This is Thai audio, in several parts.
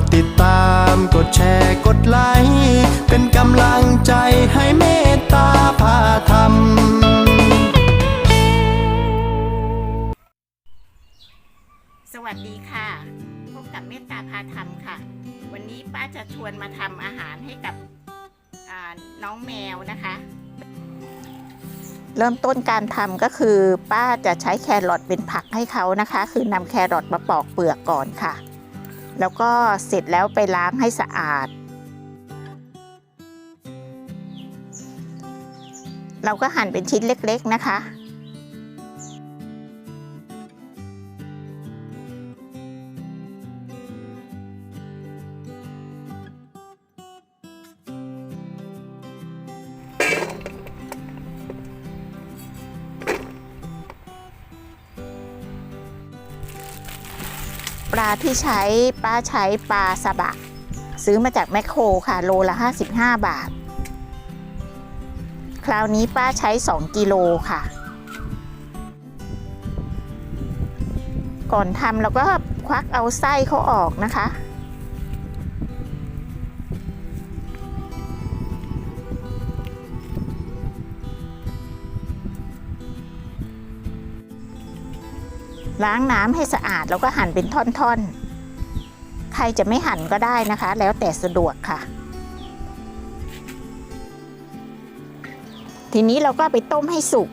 ดติดตามกดแชร์กดไลค์เป็นกำลังใจให้เมตตาพาธรรมสวัสดีค่ะ พบกับเมตตาพาธรรมค่ะ วันนี้ป้าจะชวนมาทำอาหารให้กับอ่าน้องแมวนะคะ เริ่มต้นการทำก็คือ ป้าจะใช้แครอทเป็นผักให้เขานะคะ คือนำแครอทมาปอกเปลือกก่อนค่ะ แล้วก็เสร็จแล้วไปล้างให้สะอาด เราก็หั่นเป็นชิ้นเล็กๆนะคะ ปลาที่ใช้ป้าใช้ปลาสบะ ซื้อมาจากแมคโครค่ะ โลละ 55 บาท คราวนี้ป้าใช้ 2 กิโลค่ะ ก่อนทำเราก็ควักเอาไส้เขาออกนะคะ ล้างน้ำให้สะอาดแล้วก็หั่นเป็นท่อนๆ ใครจะไม่หั่นก็ได้นะคะ แล้วแต่สะดวกค่ะ ทีนี้เราก็ไปต้มให้สุก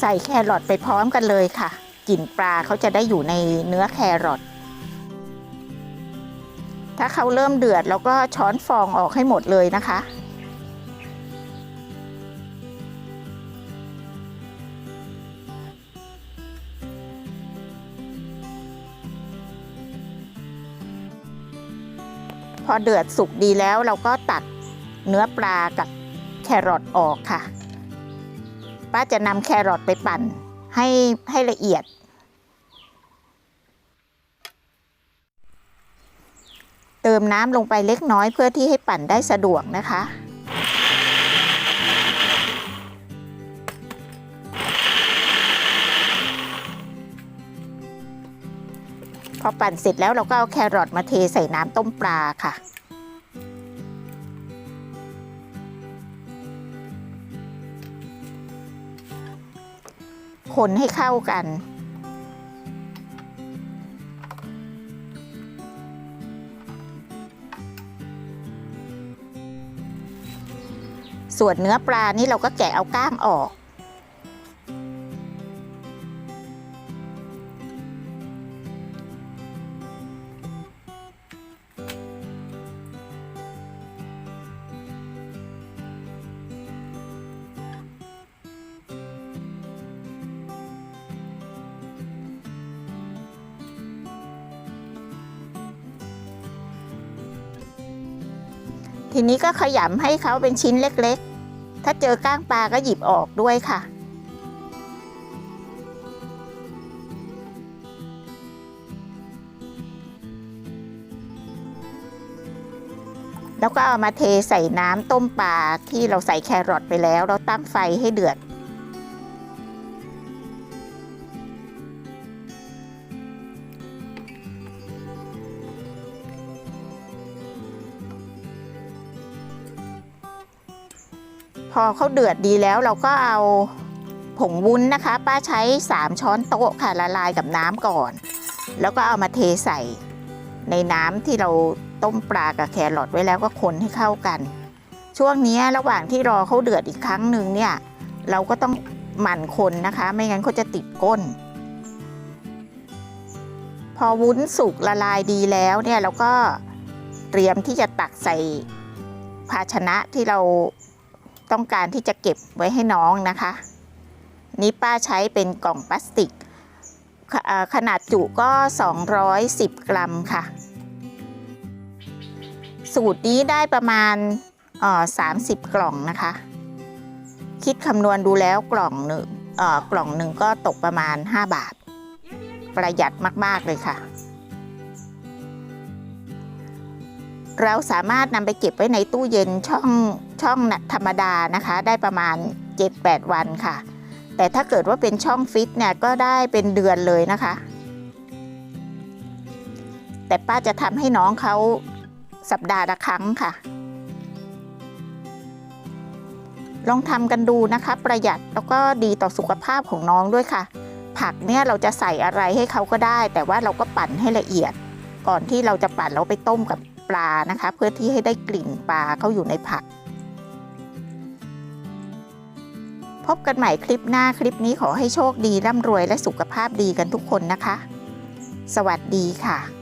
ใส่แครอทไปพร้อมกันเลยค่ะกลิ่นปลาเขาจะได้อยู่ในเนื้อแครอทถ้าเขาเริ่มเดือดเราก็ช้อนฟองออกให้หมดเลยนะคะ พอเดือดสุกดีแล้วเราก็ตัดเนื้อปลากับแครอทออกค่ะ ป้าจะนำแครอทไปปั่นให้ให้ละเอียด เติมน้ำลงไปเล็กน้อยเพื่อที่ให้ปั่นได้สะดวกนะคะ พอปั่นเสร็จแล้วเราก็เอาแครอทมาเทใส่น้ำต้มปลาค่ะคนให้เข้ากัน ส่วนเนื้อปลานี่เราก็แกะเอาก้างออก ทีนี้ก็ขยำให้เขาเป็นชิ้นเล็กๆ ถ้าเจอก้างปลาก็หยิบออกด้วยค่ะ แล้วก็เอามาเทใส่น้ำต้มปลาที่เราใส่แครอทไปแล้ว เราตั้งไฟให้เดือด พอเขาเดือดดีแล้วเราก็เอาผงวุ้นนะคะ ป้าใช้ 3 ช้อนโต๊ะค่ะละลายกับน้ำก่อน แล้วก็เอามาเทใส่ในน้ำที่เราต้มปลากับแครอทไว้แล้วก็คนให้เข้ากัน ช่วงนี้ระหว่างที่รอเขาเดือดอีกครั้งหนึ่งเนี่ยเราก็ต้องหมั่นคนนะคะ ไม่งั้นเขาจะติดก้น พอวุ้นสุกละลายดีแล้วเนี่ยเราก็เตรียมที่จะตักใส่ภาชนะที่เรา ต้องการที่จะเก็บไว้ให้น้องนะคะ นี่ป้าใช้เป็นกล่องพลาสติกขขนาดจุก็ 210 กรัมค่ะ สูตรนี้ได้ประมาณเอ่อ30กล่องนะคะ คิดคำนวณดูแล้วกล่องหนึ่งกล่องหนึ่งก็ตกประมาณ 5 บาท ประหยัดมาก ๆ เลยค่ะ เราสามารถนำไปเก็บไว้ในตู้เย็นช่องช่องธรรมดานะคะ ได้ประมาณ 7-8 วันค่ะ แต่ถ้าเกิดว่าเป็นช่องฟิตเนี่ยก็ได้เป็นเดือนเลยนะคะ แต่ป้าจะทำให้น้องเขาสัปดาห์ละครั้งค่ะ ลองทำกันดูนะคะ ประหยัดแล้วก็ดีต่อสุขภาพของน้องด้วยค่ะ ผักเนี่ยเราจะใส่อะไรให้เขาก็ได้ แต่ว่าเราก็ปั่นให้ละเอียด ก่อนที่เราจะปั่นเราไปต้มกับ ปลานะคะ เพื่อที่ให้ได้กลิ่นปลาเข้าอยู่ในผัก พบกันใหม่คลิปหน้าคลิปนี้ขอให้โชคดีร่ำรวยและสุขภาพดีกันทุกคนนะคะ สวัสดีค่ะ